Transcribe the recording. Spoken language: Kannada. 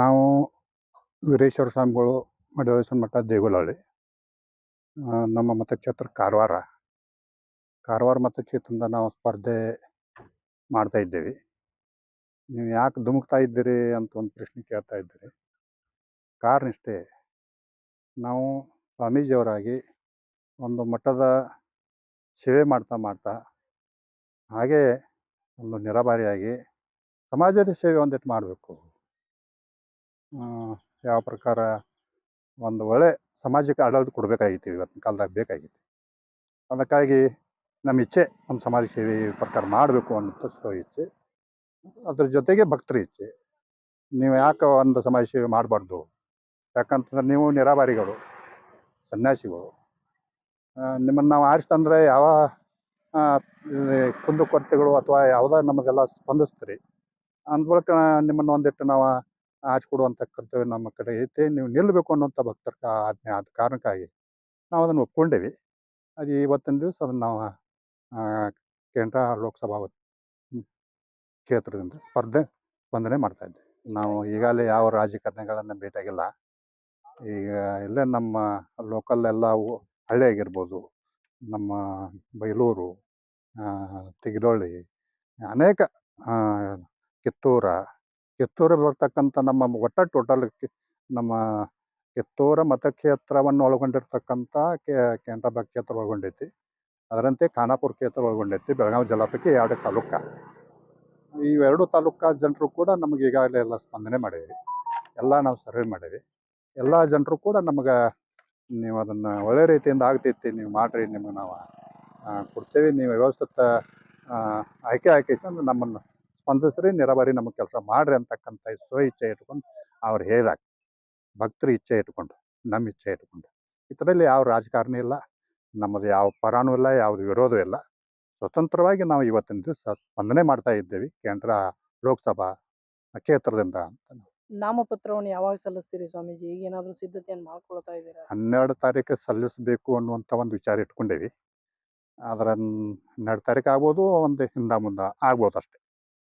ನಾವು ವೀರೇಶ್ವರ ಸ್ವಾಮಿಗಳು ಮಡಿವಾಳೇಶ್ವರ ಮಠ ದೇಗುಲಹಳ್ಳಿ ನಮ್ಮ ಮತಕ್ಷೇತ್ರ ಕಾರವಾರ. ಕಾರವಾರ ಮತಕ್ಷೇತ್ರದಿಂದ ನಾವು ಸ್ಪರ್ಧೆ ಮಾಡ್ತಾ ಇದ್ದೇವೆ. ನೀವು ಯಾಕೆ ಧುಮುಕ್ತಾ ಇದ್ದೀರಿ ಅಂತ ಒಂದು ಪ್ರಶ್ನೆ ಕೇಳ್ತಾ ಇದ್ದೀರಿ. ಕಾರಣ ಇಷ್ಟೇ, ನಾವು ಸ್ವಾಮೀಜಿಯವರಾಗಿ ಒಂದು ಮಠದ ಸೇವೆ ಮಾಡ್ತಾ ಮಾಡ್ತಾ, ಹಾಗೇ ಒಂದು ನಿರಾಬಾರಿಯಾಗಿ ಸಮಾಜದ ಸೇವೆ ಒಂದಿಟ್ಟು ಮಾಡಬೇಕು. ಯಾವ ಪ್ರಕಾರ ಒಂದು ಒಳ್ಳೆ ಸಮಾಜಕ್ಕೆ ಆಡಳಿತ ಕೊಡಬೇಕಾಗಿತ್ತು ಇವತ್ತಿನ ಕಾಲದಾಗ ಬೇಕಾಗಿತ್ತು. ಅದಕ್ಕಾಗಿ ನಮ್ಮ ಇಚ್ಛೆ, ನಮ್ಮ ಸಮಾಜ ಸೇವೆ ಪ್ರಕಾರ ಮಾಡಬೇಕು ಅನ್ನೋ ಇಚ್ಛೆ, ಅದ್ರ ಜೊತೆಗೆ ಭಕ್ತರ ಇಚ್ಛೆ. ನೀವು ಯಾಕೆ ಒಂದು ಸಮಾಜ ಸೇವೆ ಮಾಡಬಾರ್ದು? ಯಾಕಂತಂದ್ರೆ ನೀವು ನಿರಾಬಾರಿಗಳು, ಸನ್ಯಾಸಿಗಳು. ನಿಮ್ಮನ್ನು ನಾವು ಆರಿಸ್ತಂದ್ರೆ ಯಾವ ಕುಂದು ಕೊರತೆಗಳು ಅಥವಾ ಯಾವುದೋ ನಮಗೆಲ್ಲ ಸ್ಪಂದಿಸ್ತೀರಿ. ಅಂದ ಬಳಿಕ ನಿಮ್ಮನ್ನು ಒಂದಿಟ್ಟು ನಾವು ಆರಿಸ್ಕೊಡುವಂಥ ಕರ್ತವ್ಯ ನಮ್ಮ ಕಡೆ ಐತೆ. ನೀವು ನಿಲ್ಲಬೇಕು ಅನ್ನೋಂಥ ಭಕ್ತರ ಆಜ್ಞೆ ಆದ ಕಾರಣಕ್ಕಾಗಿ ನಾವು ಅದನ್ನು ಒಪ್ಕೊಂಡೇವಿ. ಅದು ಇವತ್ತಿನ ದಿವಸ ಅದನ್ನು ನಾವು ಕೇಂದ್ರ ಲೋಕಸಭಾ ಕ್ಷೇತ್ರದಿಂದ ಸ್ಪರ್ಧೆ ಸ್ಪಂದನೆ ಮಾಡ್ತಾ ಇದ್ದೇವೆ ನಾವು ಈಗಾಗಲೇ ಯಾವ ರಾಜಕಾರಣಿಗಳನ್ನು ಭೇಟಿಯಾಗಿಲ್ಲ. ಈಗ ಇಲ್ಲೇ ನಮ್ಮ ಲೋಕಲ್ ಎಲ್ಲ ಹಳ್ಳಿ ಆಗಿರ್ಬೋದು, ನಮ್ಮ ಬೈಲೂರು ತಿಗಡೊಳ್ಳಿ, ಅನೇಕ ಕಿತ್ತೂರ ಕಿತ್ತೂರು ಬರ್ತಕ್ಕಂಥ ನಮ್ಮ ಒಟ್ಟ ಟೋಟಲ್ ನಮ್ಮ ಕಿತ್ತೂರ ಮತಕ್ಷೇತ್ರವನ್ನು ಒಳಗೊಂಡಿರ್ತಕ್ಕಂಥ ಕೆ ಬ್ಯಾಂಕ್ ಕ್ಷೇತ್ರ ಒಳಗೊಂಡೈತಿ. ಅದರಂತೆ ಖಾನಾಪುರ ಕ್ಷೇತ್ರ ಒಳಗೊಂಡೈತಿ, ಬೆಳಗಾವಿ ಜಿಲ್ಲಾಪೈಕಿ ಎರಡು ತಾಲೂಕ. ಇವೆರಡು ತಾಲೂಕ ಜನರು ಕೂಡ ನಮಗೆ ಈಗಾಗಲೇ ಎಲ್ಲ ಸ್ಪಂದನೆ ಮಾಡೀವಿ ಎಲ್ಲ ನಾವು ಸರ್ವೆ ಮಾಡೀವಿ ಎಲ್ಲ ಜನರು ಕೂಡ ನಮಗೆ ನೀವು ಅದನ್ನು ಒಳ್ಳೆ ರೀತಿಯಿಂದ ಆಗ್ತೈತಿ, ನೀವು ಮಾಡಿರಿ, ನಿಮಗೆ ನಾವು ಕೊಡ್ತೇವೆ, ನೀವು ವ್ಯವಸ್ಥಿತ ಆಯ್ಕೆ ಆಯ್ಕೆ ಅಂದ್ರೆ ನಮ್ಮನ್ನು ಸ್ಪಂದಿಸ್ರಿ ನೆರವರಿ ನಮ್ಮ ಕೆಲಸ ಮಾಡ್ರಿ ಅಂತಕ್ಕಂಥ ಸ್ವ ಇಚ್ಛೆ ಇಟ್ಕೊಂಡು ಅವ್ರು ಹೇಳಿದಾಗ. ಭಕ್ತರ ಇಚ್ಛೆ ಇಟ್ಕೊಂಡು ನಮ್ಮ ಇಚ್ಛೆ ಇಟ್ಕೊಂಡು ಇದರಲ್ಲಿ ಯಾವ ರಾಜಕಾರಣ ಇಲ್ಲ ನಮ್ಮದು ಯಾವ ಪರಾನೂ ಇಲ್ಲ ಯಾವುದು ವಿರೋಧ ಇಲ್ಲ. ಸ್ವತಂತ್ರವಾಗಿ ನಾವು ಇವತ್ತಿನ ದಿವಸ ಸ್ಪಂದನೆ ಮಾಡ್ತಾ ಇದ್ದೇವೆ ಕೇಂದ್ರ ಲೋಕಸಭಾ ಕ್ಷೇತ್ರದಿಂದ ಅಂತ ನಾಮಪತ್ರವನ್ನು ಯಾವಾಗ ಸಲ್ಲಿಸ್ತೀರಿ ಸ್ವಾಮೀಜಿ? ಈಗ ಏನಾದರೂ ಸಿದ್ಧತೆಯನ್ನು ಮಾಡ್ಕೊಳ್ತಾ ಇದ್ದೀರಾ? ಹನ್ನೆರಡು ತಾರೀಕು ಸಲ್ಲಿಸಬೇಕು ಅನ್ನುವಂಥ ಒಂದು ವಿಚಾರ ಇಟ್ಕೊಂಡೇವಿ ಅದರ ಹನ್ನೆರಡು ತಾರೀಕು ಆಗ್ಬೋದು ಒಂದು ಹಿಂದೆ ಮುಂದೆ ಆಗ್ಬೋದು ಅಷ್ಟೇ